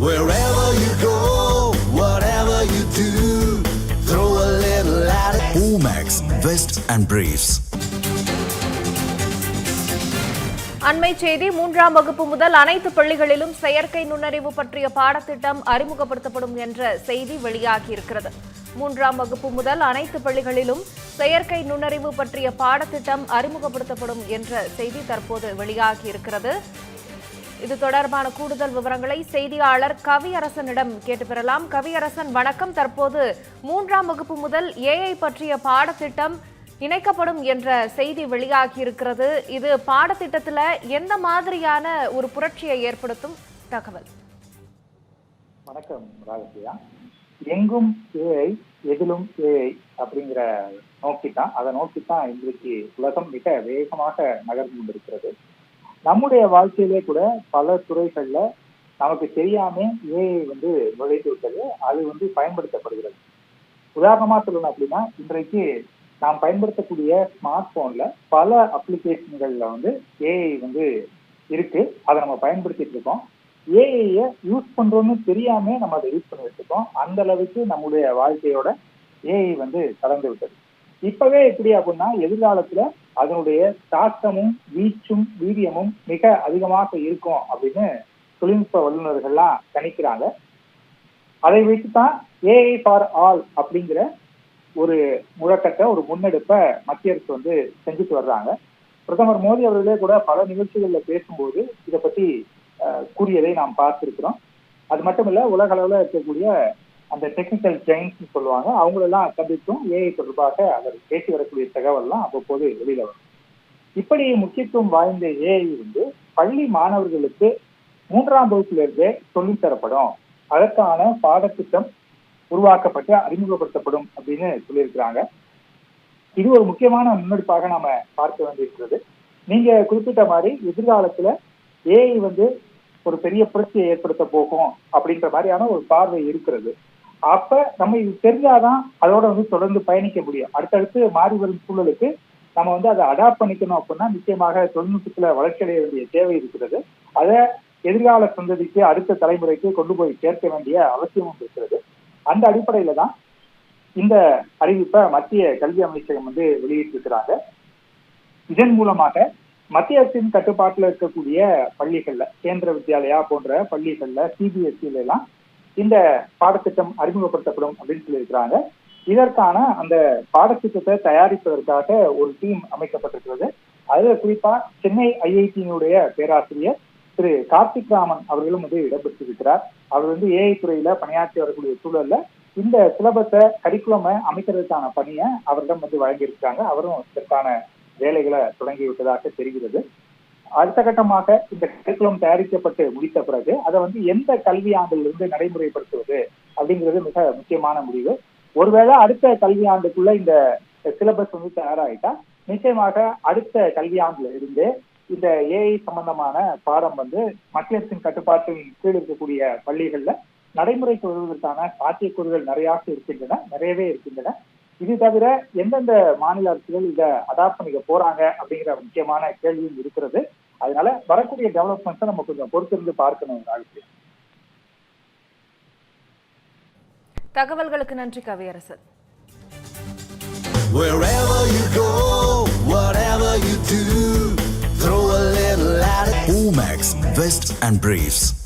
Wherever you go, whatever you do, throw a little at it. Omax, Vest and Briefs. அண்மை செய்தி மூன்றாம் வகுப்பு முதல் அனைத்து பள்ளிகளிலும் செயற்கை நுண்ணறிவு பற்றிய பாடத்திட்டம் அறிமுகப்படுத்தப்படும் என்ற செய்தி வெளியாகியிருக்கிறது மூன்றாம் வகுப்பு முதல் அனைத்து பள்ளிகளிலும் செயற்கை நுண்ணறிவு பற்றிய பாடத்திட்டம் அறிமுகப்படுத்தப்படும் என்ற செய்தி தற்போது வெளியாகியிருக்கிறது இது தொடர்பான கூடுதல் விவரங்களை செய்தியாளர் கவியரசனிடம் கேட்டு பெறலாம் கவியரசன் வணக்கம். தற்போது மூன்றாம் வகுப்பு முதல் ஏஐ பற்றிய பாடத்திட்டம் இணைக்கப்படும் என்ற செய்தி வெளியாகி இருக்கிறது இது பாடத்திட்டத்துல எந்த மாதிரியான ஒரு புரட்சியை ஏற்படுத்தும் தகவல்? வணக்கம் ராகசியா. எங்கும் ஏஐ எதிலும் ஏஐ அப்படிங்கிற நோக்கி தான் அதை நோக்கி தான் இன்றைக்கு உலகம் மிக வேகமாக நகர்ந்து கொண்டிருக்கிறது. நம்முடைய வாழ்க்கையிலே கூட பல துறைகள்ல நமக்கு தெரியாம ஏஐ வந்து நுழைந்து விட்டது. அது வந்து பயன்படுத்தப்படுகிறது. உதாரணமா சொல்லணும் அப்படின்னா இன்றைக்கு நாம் பயன்படுத்தக்கூடிய ஸ்மார்ட் போன்ல பல அப்ளிகேஷன்கள்ல வந்து ஏஐ வந்து இருக்கு. அதை நம்ம பயன்படுத்திட்டு இருக்கோம். ஏஐய யூஸ் பண்றோம்னு தெரியாம நம்ம அதை யூஸ் பண்ணிட்டு இருக்கோம். அந்த அளவுக்கு நம்முடைய வாழ்க்கையோட ஏஐ வந்து கலந்து விட்டது. இப்பவே எப்படி அப்படின்னா எதிர்காலத்துல அதனுடைய தாக்கமும் வீச்சும் வீரியமும் மிக அதிகமாக இருக்கும் அப்படின்னு தொழில்நுட்ப வல்லுநர்கள்லாம் கணிக்கிறாங்க அதை வைத்துதான் ஏஐ ஃபார் ஆல் அப்படிங்கிற ஒரு முழக்கத்தை ஒரு முன்னெடுப்பை மத்திய அரசு வந்து செஞ்சுட்டு வர்றாங்க. பிரதமர் மோடி அவர்களே கூட பல நிகழ்ச்சிகளில் பேசும்போது இதை பத்தி கூறியதை நாம் பார்த்திருக்கிறோம். அது மட்டும் இல்ல உலக அளவில் இருக்கக்கூடிய அந்த டெக்னிக்கல் ஜெயின்ஸ் சொல்லுவாங்க அவங்களெல்லாம் சந்தித்தும் ஏஐ தொடர்பாக அவர் பேசி வரக்கூடிய தகவல்லாம் அவ்வப்போது வெளியில வரும். இப்படி முக்கியத்துவம் வாய்ந்த ஏஐ வந்து பள்ளி மாணவர்களுக்கு மூன்றாம் வகுப்பிலிருந்தே சொல்லித்தரப்படும் சொல்லித் தரப்படும். அதற்கான பாடத்திட்டம் உருவாக்கப்பட்டு அறிமுகப்படுத்தப்படும் அப்படின்னு சொல்லியிருக்கிறாங்க. இது ஒரு முக்கியமான முன்னெடுப்பாக நாம பார்க்க வேண்டியிருக்கிறது. நீங்க குறிப்பிட்ட மாதிரி எதிர்காலத்துல ஏஐ வந்து ஒரு பெரிய புரட்சியை ஏற்படுத்த போகும் அப்படின்ற மாதிரியான ஒரு பார்வை இருக்கிறது. அப்ப நம்ம இது தெரிஞ்சாதான் அதோட வந்து தொடர்ந்து பயணிக்க முடியும். அடுத்தடுத்து மாறி வரும் சூழலுக்கு நம்ம வந்து அதை அடாப்ட் பண்ணிக்கணும் அப்படின்னா நிச்சயமாக தொழில்நுட்பத்துல வளர்ச்சி அடைய வேண்டிய தேவை இருக்கிறது. அதை எதிர்கால சந்ததிக்கு அடுத்த தலைமுறைக்கு கொண்டு போய் சேர்க்க வேண்டிய அவசியமும் இருக்கிறது. அந்த அடிப்படையில தான் இந்த அறிவிப்பை மத்திய கல்வி அமைச்சகம் வந்து வெளியிட்டிருக்கிறாங்க. இதன் மூலமாக மத்திய அரசின் கட்டுப்பாட்டில் இருக்கக்கூடிய பள்ளிகள்ல கேந்திர வித்யாலயா போன்ற பள்ளிகள்ல சிபிஎஸ்சில எல்லாம் இந்த பாடத்திட்டம் அறிமுகப்படுத்தப்படும் அப்படின்னு சொல்லியிருக்கிறாங்க. இதற்கான அந்த பாடத்திட்டத்தை தயாரிப்பதற்காக ஒரு டீம் அமைக்கப்பட்டிருக்கிறது. அதுல குறிப்பா சென்னை ஐஐடியினுடைய பேராசிரியர் திரு கார்த்திக் ராமன் அவர்களும் வந்து இடம்பெற்றிருக்கிறார். அவர் வந்து ஏஐ துறையில பணியாற்றி வரக்கூடிய சூழல்ல இந்த சிலபத்தை கரிக்குலமை அமைக்கிறதுக்கான பணியை அவரிடம் வந்து வழங்கியிருக்காங்க அவரும் இதற்கான வேலைகளை தொடங்கி விட்டதாக தெரிகிறது. அடுத்த கட்டமாக இந்த கரிக்குலம் தயாரிக்கப்பட்டு முடித்த பிறகு அதை வந்து எந்த கல்வி ஆண்டிலிருந்து நடைமுறைப்படுத்துவது அப்படிங்கிறது மிக முக்கியமான முடிவு. ஒருவேளை அடுத்த கல்வி ஆண்டுக்குள்ள இந்த சிலபஸ் வந்து தயாராகிட்டா நிச்சயமாக அடுத்த கல்வியாண்டுல இருந்து இந்த ஏஐ சம்பந்தமான பாடம் வந்து மத்திய அரசின் கட்டுப்பாட்டின் கீழ் இருக்கக்கூடிய பள்ளிகள்ல நடைமுறைக்கு வருவதற்கான சாத்தியக்கூறுகள் நிறையாக இருக்கின்றன நிறையவே இருக்கின்றன. இது தவிர எந்தெந்த மாநில அரசுகள் இதை அடாப்ட் பண்ணிக்க போறாங்க அப்படிங்கிற முக்கியமான கேள்வியும் இருக்கிறது அதனால வரக்கூடிய டெவலப்மெண்ட்ஸை நம்ம கொஞ்சம் பொறுத்திருந்து பார்க்கணும் ராகுல் தகவல்களுக்கு நன்றி Kaviyarasan Wherever you go, whatever you do, throw a little at it. Omax, Vest and Briefs.